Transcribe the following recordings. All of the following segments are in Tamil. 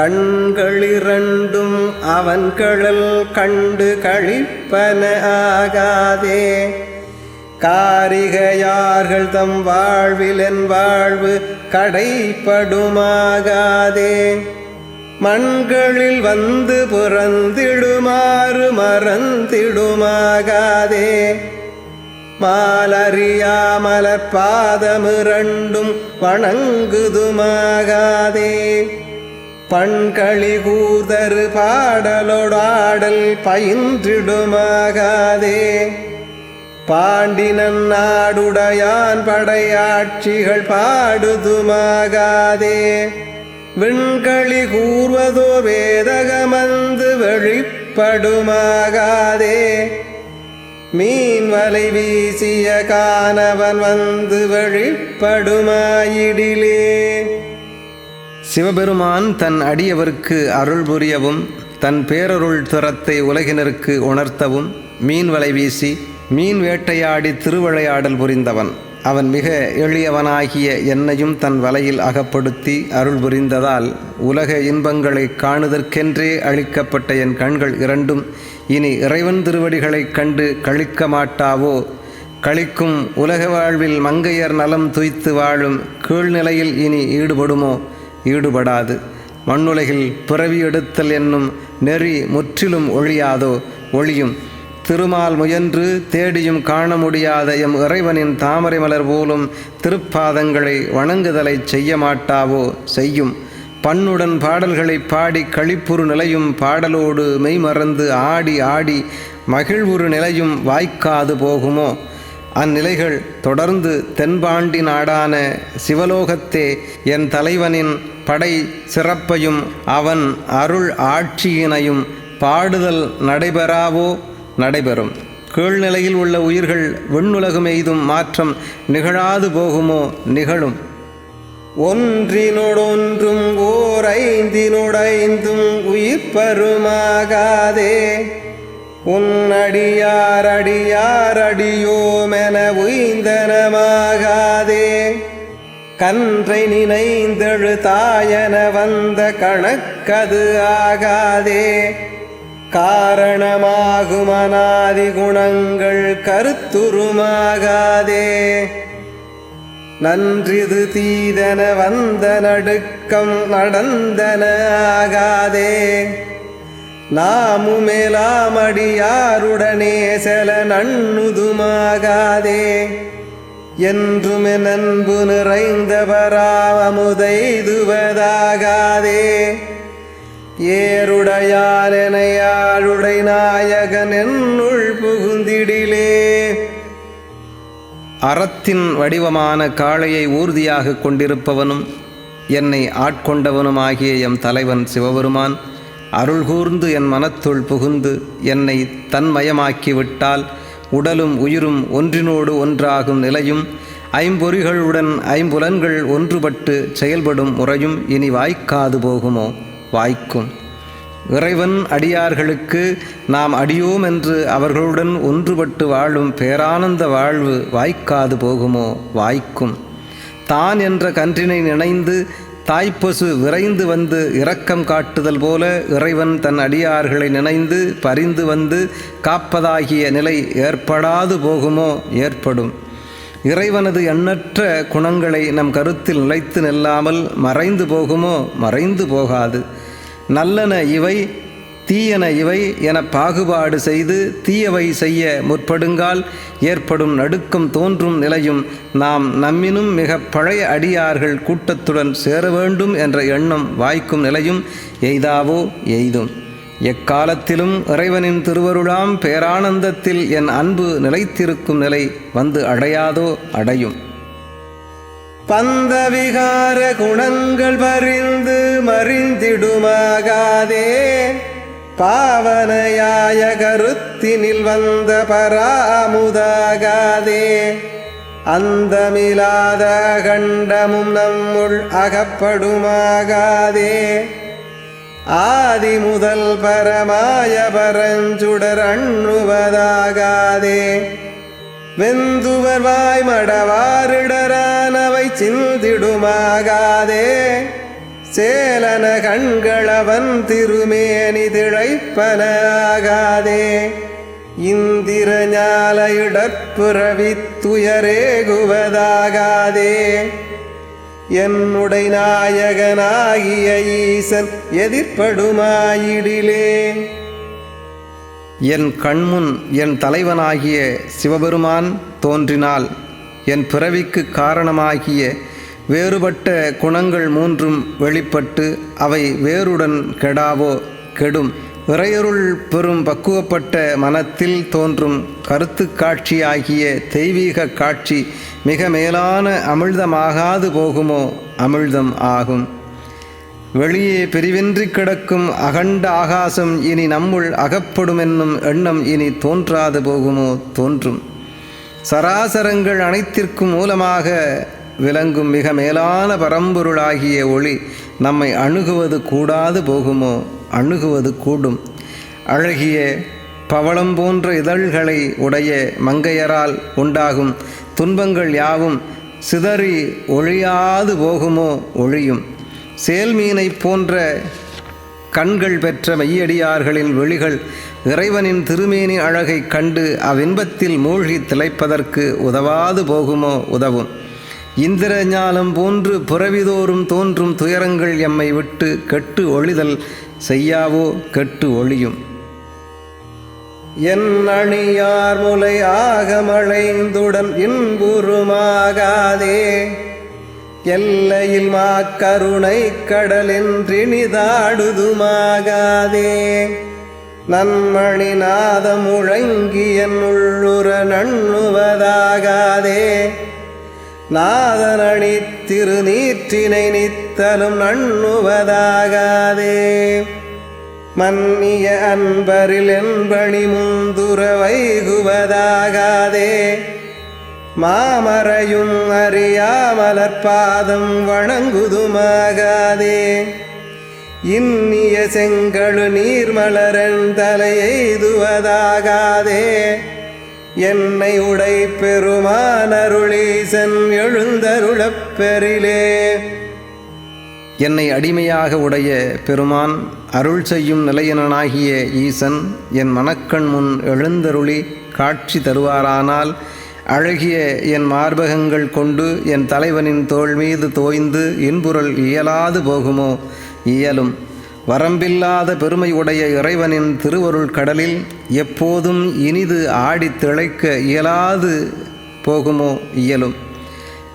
கண்களிரண்டும் அவன் கழல் கண்டு கழிப்பன ஆகாதே. காரிகையார்கள் தம் வாழ்வில் வாழ்வு கடைப்படுமாகாதே. மண்களில் வந்து புறந்திடுமாறு மறந்திடுமாகாதே. மாலறியாமலர் பாதமிரண்டும் வணங்குதுமாகாதே. பண்களி கூதரு பாடலொடாடல் பயின்றிடுமாகாதே. பாண்டினன் நாடுடையான் படையாட்சிகள் பாடுதுமாகாதே. விண்களி கூர்வதோர் வேதகமந்து வெளிப்படுமாகாதே. மீன் வலை வீசிய காணவன் வந்து வழிப்படுமாயிடிலே சிவபெருமான் தன் அடியவருக்கு அருள் புரியவும் தன் பேரருள் துரத்தை உலகினருக்கு உணர்த்தவும் மீன் வலை வீசி மீன் வேட்டையாடி திருவிளையாடல் புரிந்தவன். அவன் மிக எளியவனாகிய என்னையும் தன் வலையில் அகப்படுத்தி அருள் புரிந்ததால் உலக இன்பங்களை காணுதற்கென்றே அழிக்கப்பட்ட என் கண்கள் இரண்டும் இனி இறைவன் திருவடிகளைக் கண்டு கழிக்க மாட்டாவோ? கழிக்கும் உலக வாழ்வில் மங்கையர் நலம் துய்த்து வாழும் கீழ்நிலையில் இனி ஈடுபடுமோ? ஈடுபடாது. மண்ணுலகில் பிறவி எடுத்தல் என்னும் நெறி முற்றிலும் ஒழியாதோ? ஒளியும் திருமால் முயன்று தேடியும் காண முடியாத எம் இறைவனின் தாமரை மலர் போலும் திருப்பாதங்களை வணங்குதலை செய்ய மாட்டாவோ? செய்யும். பண்ணுடன் பாடல்களை பாடி கழிப்புறு நிலையும் பாடலோடு மெய்மறந்து ஆடி ஆடி மகிழ்வுறு நிலையும் வாய்க்காது போகுமோ? அந்நிலைகள் தொடர்ந்து தென்பாண்டி நாடான சிவலோகத்தே என் தலைவனின் படை சிறப்பையும் அவன் அருள் ஆட்சியினையும் பாடுதல் நடைபெறாவோ? நடைபெறும். கீழ்நிலையில் உள்ள உயிர்கள் விண்ணுலகம் எய்தும் மாற்றம் நிகழாது போகுமோ? நிகழும். ஒன்றினொடொன்றும் ஓர் ஐந்தினொடைந்தும் உயிர் உன்னடியாரடியாரடியோமென உய்ந்தனமாகாதே. கன்றை நினைந்தெழு தாயன வந்த கணக்கது ஆகாதே. காரணமாகும் அநாதி குணங்கள் கருத்துருமாகாதே. நன்றிது தீதன வந்த நடுக்கம் நடந்தன ஆகாதே. நாமுமேலாமடியாருடனே செல நண்ணுதுமாகாதே. என்றுமே நண்பு நிறைந்தவராவமுதைதுவதாகாதே. ஏருடையானெனையாளுடை நாயகன் என்னுள் புகுந்திடிலே. அறத்தின் வடிவமான காளையை ஊர்தியாக கொண்டிருப்பவனும் என்னை ஆட்கொண்டவனுமாகிய எம் தலைவன் சிவபெருமான் அருள் கூர்ந்து என் மனத்துள் புகுந்து என்னை தன்மயமாக்கிவிட்டால் உடலும் உயிரும் ஒன்றினோடு ஒன்றாகும் நிலையும் ஐம்பொறிகளுடன் ஐம்புலன்கள் ஒன்றுபட்டு செயல்படும் முறையும் இனி வாய்க்காது போகுமோ? வாய்க்கும். இறைவன் அடியார்களுக்கு நாம் அடியோம் என்று அவர்களுடன் ஒன்றுபட்டு வாழும் பேரானந்த வாழ்வு வாய்க்காது போகுமோ? வாய்க்கும். தான் என்ற கன்றினை நினைந்து தாய்ப்பசு விரைந்து வந்து இரக்கம் காட்டுதல் போல இறைவன் தன் அடியார்களை நினைந்து பரிந்து வந்து காப்பதாகிய நிலை ஏற்படாது போகுமோ ஏற்படும். இறைவனது எண்ணற்ற குணங்களை நம் கருத்தில் நிலைத்து நில்லாமல் மறைந்து போகுமோ மறைந்து போகாது. நல்லன இவை தீயன இவை என பாகுபாடு செய்து தீயவை செய்ய முற்படுங்கால் ஏற்படும் நடுக்கம் தோன்றும் நிலையும் நாம் நம்மினும் மிக பழைய அடியார்கள் கூட்டத்துடன் சேர வேண்டும் என்ற எண்ணம் வாய்க்கும் நிலையும் எய்தாவோ எய்தும். எக்காலத்திலும் இறைவனின் திருவருளாம் பேரானந்தத்தில் என் அன்பு நிலைத்திருக்கும் நிலை வந்து அடையாதோ அடையும். பந்தவிகார குணங்கள் பறிந்து மறிந்திடுமாகாதே. பாவனையாய கருத்தினில் வந்த பராமுதாகாதே அந்தமிலாத கண்டமும் நம்முள் அகப்படுமாகாதே. ஆதி முதல் பரமாய பரஞ்சுடர் அண்ணுவதாகாதே. வெந்துவர் வாய் மடவாரிடரானவை சிந்திடுமாகாதே. சேலன கண்களவன் திருமேனி திளைப்பனாகாதே இந்திர ஞால துயரேகுவதாகாதே என்னுடை நாயகனாகிய ஈசன் எதிர்ப்படுமாயிடிலே. என் கண்முன் என் தலைவனாகிய சிவபெருமான் தோன்றினால் என் பிறவிக்கு காரணமாகிய வேறுபட்ட குணங்கள் மூன்றும் வெளிப்பட்டு அவை வேறுடன் கெடாவோ கெடும். இறையருள் பெறும் பக்குவப்பட்ட மனத்தில் தோன்றும் கருத்து காட்சியாகிய தெய்வீக காட்சி மிக மேலான அமிழ்தமாகாது போகுமோ அமிழ்தம் ஆகும். வெளியே பிரிவின்றி கிடக்கும் அகண்ட ஆகாசம் இனி நம்முள் அகப்படும் என்னும் எண்ணம் இனி தோன்றாது போகுமோ தோன்றும். சராசரங்கள் அனைத்திற்கும் மூலமாக விளங்கும் மிக மேலான பரம்பொருளாகிய ஒளி நம்மை அணுகுவது கூடாது போகுமோ? அணுகுவது கூடும். அழகிய பவளம் போன்ற இதழ்களை உடைய மங்கையரால் உண்டாகும் துன்பங்கள் யாவும் சிதறி ஒழியாது போகுமோ? ஒழியும். சேல்மீனைப் போன்ற கண்கள் பெற்ற மெய்யடியார்களின் விழிகள் இறைவனின் திருமேனி அழகைக் கண்டு அவ்வின்பத்தில் மூழ்கி திளைப்பதற்கு உதவாது போகுமோ? உதவும். இந்திரஞாலம் போன்று புறவிதோறும் தோன்றும் துயரங்கள் எம்மை விட்டு கெட்டு ஒழிதல் செய்யாவோ கெட்டு ஒழியும் என் அணியார் முலை ஆகமழைந்துடன் இன்புருமாகாதே எல்லையில் மாக்கருணை கடலின்றினிதாடுதுமாகாதே. நன்மணி நாதம் முழங்கி என் உள்ளுர நண்ணுவதாகாதே. நாதனணி திருநீற்றினை நித்தலும் நண்ணுவதாகாதே. மன்னிய அன்பரில் என்பணி முந்துர வைகுவதாகாதே. மாமரையும் அறியாமலற்பாதம் வணங்குதுமாகாதே. இன்னிய செங்கழு நீர்மலரன் தலையெய்துவதாகாதே. என்னை உடை பெருமானருளீசன் எழுந்தருளப் பெறிலே. என்னை அடிமையாக உடைய பெருமான் அருள் செய்யும் நிலையனாகிய ஈசன் என் மனக்கண் முன் எழுந்தருளி காட்சி தருவாரானால் அழகிய என் மார்பகங்கள் கொண்டு என் தலைவனின் தோள் மீது தோய்ந்து இன்புறல் இயலாது போகுமோ? இயலும். வரம்பில்லாத பெருமை உடைய இறைவனின் திருவருள் கடலில் எப்போதும் இனிது ஆடித் திளைக்க இயலாது போகுமோ இயலும்.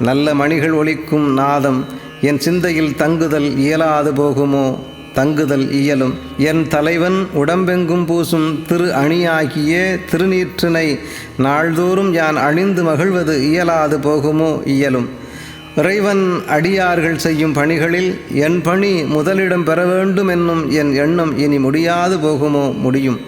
நல்ல மணிகள் ஒழிக்கும் நாதம் என் சிந்தையில் தங்குதல் இயலாது போகுமோ தங்குதல் இயலும். என் தலைவன் உடம்பெங்கும் பூசும் திரு அணியாகிய திருநீற்றினை நாள்தோறும் யான் அணிந்து மகிழ்வது இயலாது போகுமோ இயலும். இறைவன் அடியார்கள் செய்யும் பணிகளில் என் பணி முதலிடம் பெற வேண்டும் என்னும் என் எண்ணம் இனி முடியாது போகுமோ முடியும்.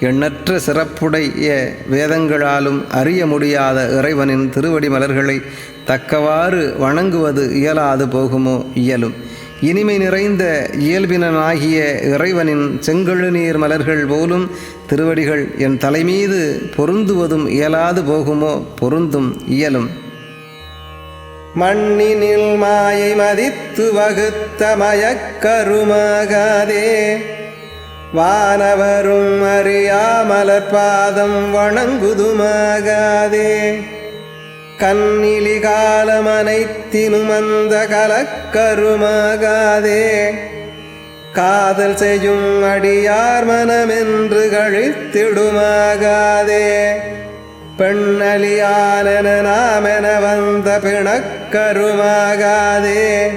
எண்ணற்ற சிறப்புடைய வேதங்களாலும் அறிய முடியாத இறைவனின் திருவடி மலர்களை தக்கவாறு வணங்குவது இயலாது போகுமோ இயலும். இனிமை நிறைந்த இயல்பினனாகிய இறைவனின் செங்கழு நீர் மலர்கள் போலும் திருவடிகள் என் தலைமீது பொருந்துவதும் இயலாது போகுமோ பொருந்தும் இயலும். மண்ணினில் மாயை மதித்து வகுத்த மயக்கருமாகாதே. வானவரும் அறியாமலர் பாதம் வணங்குதுமாகாதே. கண்ணிலி காலமனைத்தினும் அந்த கலக்கருமாகாதே. காதல் செய்யும் அடியார் மனமென்று கழித்திடுமாகாதே. பெண்ணலியானென நாமென வந்த பிணக்க கருமாகாதே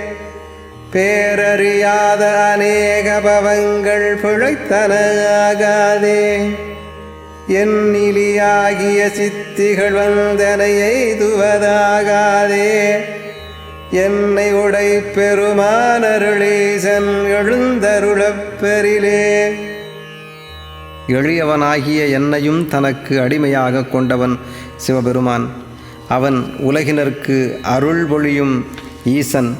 பேரறியாத அநேக பவங்கள் பிழைத்தனாகாதே எண்ணிலியாகிய சித்திகள் வந்தனை எய்துவதாகாதே. என்னை உடை பெருமானருளீசன் எழுந்தருளப் பெறிலே எளியவனாகிய என்னையும் தனக்கு அடிமையாக கொண்டவன் சிவபெருமான். அவன் உலகினருக்கு அருள் பொழியும் ஈசன்.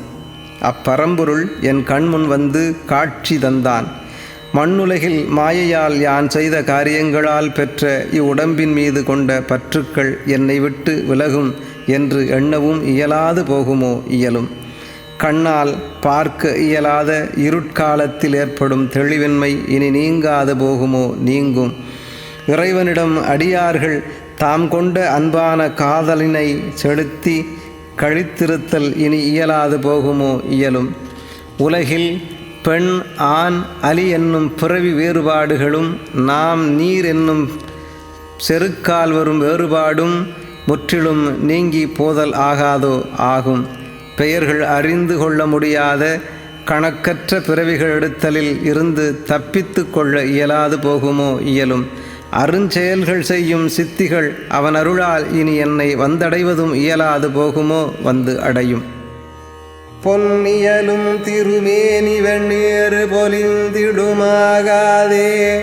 அப்பரம்பொருள் என் கண்முன் வந்து காட்சி தந்தான். மண்ணுலகில் மாயையால் யான் செய்த காரியங்களால் பெற்ற இவ்வுடம்பின் மீது கொண்ட பற்றுக்கள் என்னை விட்டு விலகும் என்று எண்ணவும் இயலாது போகுமோ இயலும். கண்ணால் பார்க்க இயலாத இருட்காலத்தில் ஏற்படும் தெளிவின்மை இனி நீங்காது போகுமோ நீங்கும். இறைவனிடம் அடியார்கள் தாம் கொண்ட அன்பான காதலினை செலுத்தி கழித்திருத்தல் இனி இயலாது போகுமோ இயலும். உலகில் பெண் ஆண் அலி என்னும் பிறவி வேறுபாடுகளும் நாம் நீர் என்னும் செருக்கால் வரும் வேறுபாடும் முற்றிலும் நீங்கி போதல் ஆகாதோ ஆகும். பெயர்கள் அறிந்து கொள்ள முடியாத கணக்கற்ற பிறவிகள் எடுத்தலில் இருந்து தப்பித்து கொள்ள இயலாது போகுமோ இயலும். அருஞ்செயல்கள் செய்யும் சித்திகள் அவன் அருளால் இனி என்னை வந்தடைவதும் இயலாது போகுமோ வந்து அடையும். பொன்னியலும் திருமேனி வெண்ணீர் பொலிந்திடுமாகாதே.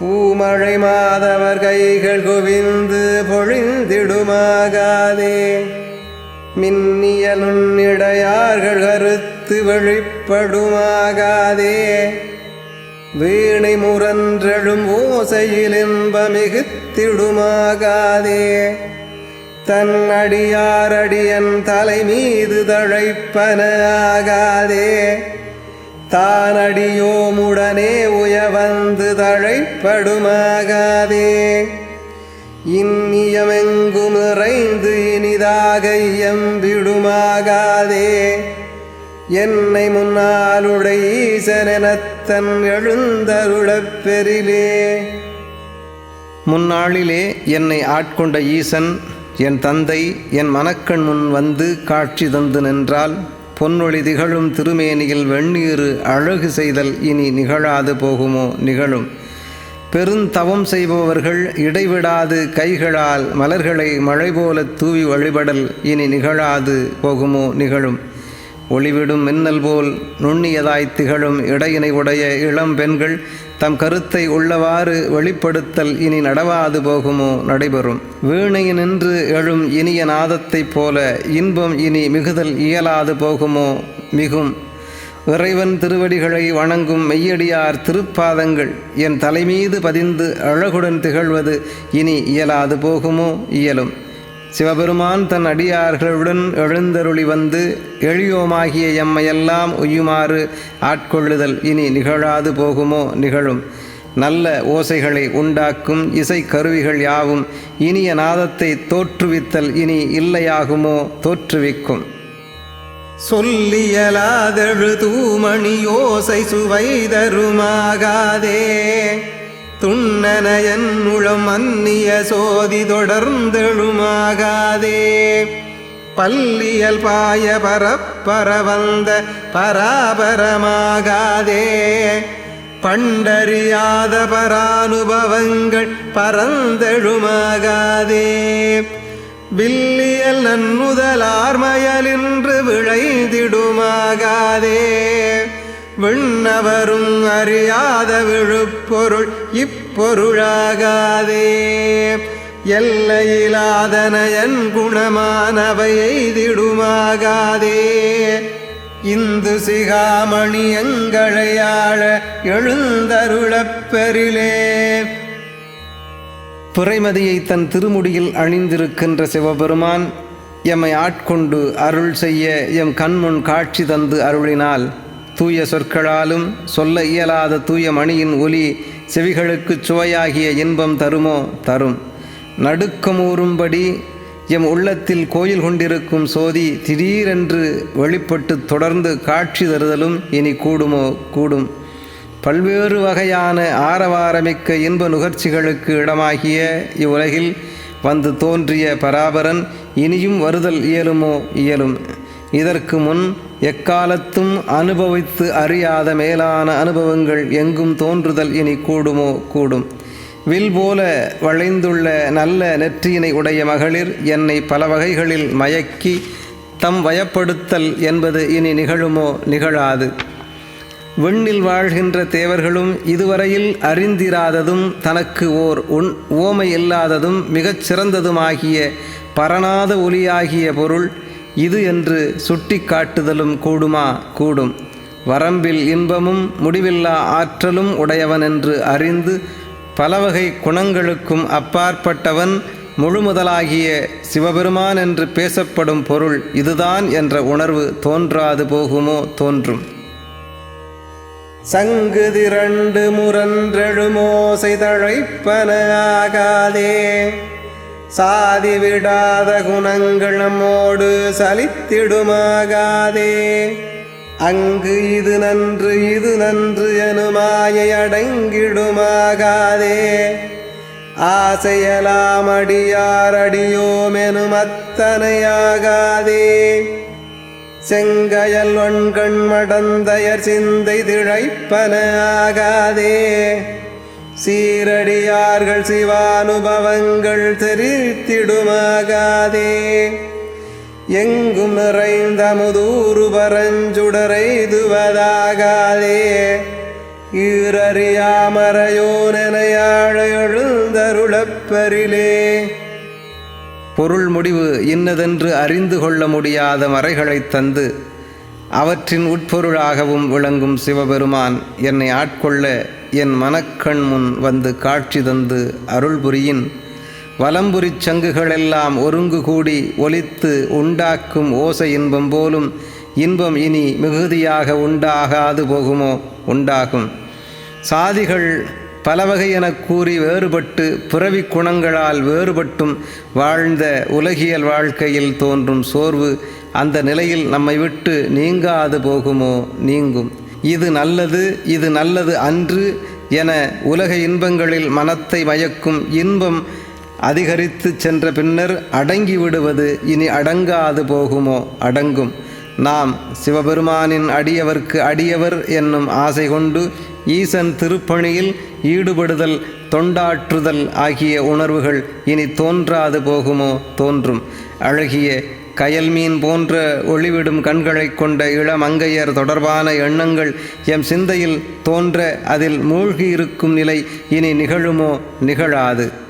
பூமழை மாதவர் கைகள் குவிந்து பொழிந்திடுமாகாதே. மின்னியலுன்னிடையார்கள் கருத்து வெளிப்படுமாகாதே. வீணை முரன்றெழும் ஓசையில் இன்பமிகுத்திடுமாகாதே தன் அடியாரடியன் தலை மீது தழைப்பன ஆகாதே. தானடியோமுடனே உயவந்து தழைப்படுமாகாதே. இன்னியமெங்கும் நிறைந்து இனிதாக எம்பிடுமாகாதே என்னை முன்னாலுடை தன் எழுந்தருளப்பெறிலே முன்னாளிலே என்னை ஆட்கொண்ட ஈசன் என் தந்தை என் மனக்கண் முன் வந்து காட்சி தந்து நின்றால் பொன்னொளி திகழும் திருமேனியில் வெண்ணீரு அழகு செய்தல் இனி நிகழாது போகுமோ நிகழும். பெருந்தவம் செய்பவர்கள் இடைவிடாது கைகளால் மலர்களை மழை போல தூவி வழிபடல் இனி நிகழாது போகுமோ நிகழும். ஒளிவிடும் மின்னல் போல் நுண்ணியதாய் திகழும் இடையினை உடைய இளம் பெண்கள் தம் கருத்தை உள்ளவாறு வெளிப்படுத்தல் இனி நடவாது போகுமோ நடைபெறும். வீணையினின்று எழும் இனிய நாதத்தைப் போல இன்பம் இனி மிகுதல் இயலாது போகுமோ மிகும். இறைவன் திருவடிகளை வணங்கும் மெய்யடியார் திருப்பாதங்கள் என் தலைமீது பதிந்து அழகுடன் திகழ்வது இனி இயலாது போகுமோ இயலும். சிவபெருமான் தன் அடியார்களுடன் எழுந்தருளி வந்து எளியோமாகிய எம்மையெல்லாம் உய்யுமாறு ஆட்கொள்ளுதல். இனி நிகழாது போகுமோ? நிகழும். நல்ல ஓசைகளை உண்டாக்கும் இசை கருவிகள் யாவும் இனிய நாதத்தை தோற்றுவித்தல் இனி இல்லையாகுமோ? தோற்றுவிக்கும். சொல்லியலாதழு தூமணி சுவை தருமாகாதே துண்ணனையன் அந்நிய சோதி தொடர்ந்தெழுமாகாதே. பல்லியல் பாய பரப்பரவந்த பராபரமாகாதே. பண்டறியாத பரானுபவங்கள் பரந்தெழுமாகாதே. வில்லியல் நன்முதலார்மயலின்று விளைந்திடுமாகாதே. விண்ணவரும் அறியாத விழுப்பொருள் இப்பொருளாகாதே. எல்லையிலாதனயன் குணமானவை எய்திடுமாகாதே. இந்து சிகாமணி எங்களையாழ எழுந்தருளப் பெறிலே. தன் திருமுடியில் அணிந்திருக்கின்ற சிவபெருமான் எம்மை ஆட்கொண்டு அருள் செய்ய எம் கண்முன் காட்சி தந்து அருளினால் தூய சொற்களாலும் சொல்ல இயலாத தூய மணியின் ஒலி செவிகளுக்குச் சுவையாகிய இன்பம் தருமோ? தரும். நடுக்கமூறும்படி எம் உள்ளத்தில் கோயில் கொண்டிருக்கும் சோதி திடீரென்று வெளிப்பட்டு தொடர்ந்து காட்சி தருதலும் இனி கூடுமோ? கூடும். பல்வேறு வகையான ஆரவாரமிக்க இன்ப நுகர்ச்சிகளுக்கு இடமாகிய இவ்வுலகில் வந்து தோன்றிய பராபரன் இனியும் வருதல் இயலுமோ? இயலும். இதற்கு முன் எக்காலத்தும் அனுபவித்து அறியாத மேலான அனுபவங்கள் எங்கும் தோன்றுதல் இனி கூடுமோ? கூடும். வில் போல வளைந்துள்ள நல்ல நெற்றியினை உடைய மகளிர் என்னை பல வகைகளில் மயக்கி தம் வயப்படுத்தல் என்பது இனி நிகழுமோ? நிகழாது. விண்ணில் வாழ்கின்ற தேவர்களும் இதுவரையில் அறிந்திராததும் தனக்கு ஓர் உன் ஓமை இல்லாததும் மிகச் சிறந்ததுமாகிய பரநாத ஒலியாகிய பொருள் இது என்று சுட்டி காட்டுதலும் கூடுமா? கூடும். வரம்பில் இன்பமும் முடிவில்லா ஆற்றலும் உடையவன் என்று அறிந்து பலவகை குணங்களுக்கும் அப்பாற்பட்டவன் முழுமுதலாகிய சிவபெருமான் என்று பேசப்படும் பொருள் இதுதான் என்ற உணர்வு தோன்றாது போகுமோ தோன்றும். சங்கு திரண்டு முரன்றெழுமோசை தழைப்பன ஆகாதே. சாதி விடாத குணங்கள் நம்மோடு சலித்திடுமாகாதே. அங்கு இது நன்று இது நன்று எனுமாயை அடங்கிடுமாகாதே. ஆசையலாம் அடியார் அடியோமெனும் அத்தனையாகாதே. செங்கயல் ஒன்கண் மடந்தயர் சிந்தை திழைப்பன ஆகாதே. சீரடியார்கள் சிவானுபவங்கள் தெரித்திடுமாகாதே எங்கும் நிறைந்த முதூறு பரஞ்சுடரைதுவதாகாதே ஈரறியாமரையோனையாழ எழுந்தருளப்பரிலே பொருள் முடிவு இன்னதென்று அறிந்து கொள்ள முடியாத மறைகளைத் தந்து அவற்றின் உட்பொருளாகவும் விளங்கும் சிவபெருமான் என்னை ஆட்கொள்ள என் மனக்கண் முன் வந்து காட்சி தந்து அருள் புரியின். வலம்புரிச் சங்குகளெல்லாம் ஒருங்கு கூடி ஒலித்து உண்டாக்கும் ஓசை இன்பம் போலும் இன்பம் இனி மிகுதியாக உண்டாகாது போகுமோ? உண்டாகும். சாதிகள் பலவகை எனக் கூறி வேறுபட்டு பிறவி குணங்களால் வேறுபட்டும் வாழ்ந்த உலகியல் வாழ்க்கையில் தோன்றும் சோர்வு அந்த நிலையில் நம்மை விட்டு நீங்காது போகுமோ? நீங்கும். இது நல்லது இது நல்லது அன்று என உலக இன்பங்களில் மனத்தை மயக்கும் இன்பம் அதிகரித்து சென்ற பின்னர் அடங்கி விடுவது இனி அடங்காது போகுமோ? அடங்கும். நாம் சிவபெருமானின் அடியவர்க்கு அடியவர் என்னும் ஆசை கொண்டு ஈசன் திருப்பணியில் ஈடுபடுதல் தொண்டாற்றுதல் ஆகிய உணர்வுகள் இனி தோன்றாது போகுமோ? தோன்றும். அழகிய கயல் மீன் போன்ற ஒளிவிடும் கண்களைக் கொண்ட இளமங்கையர் தொடர்பான எண்ணங்கள் எம் சிந்தையில் தோன்ற அதில் மூழ்கி இருக்கும் நிலை இனி நிகழுமோ நிகழாது.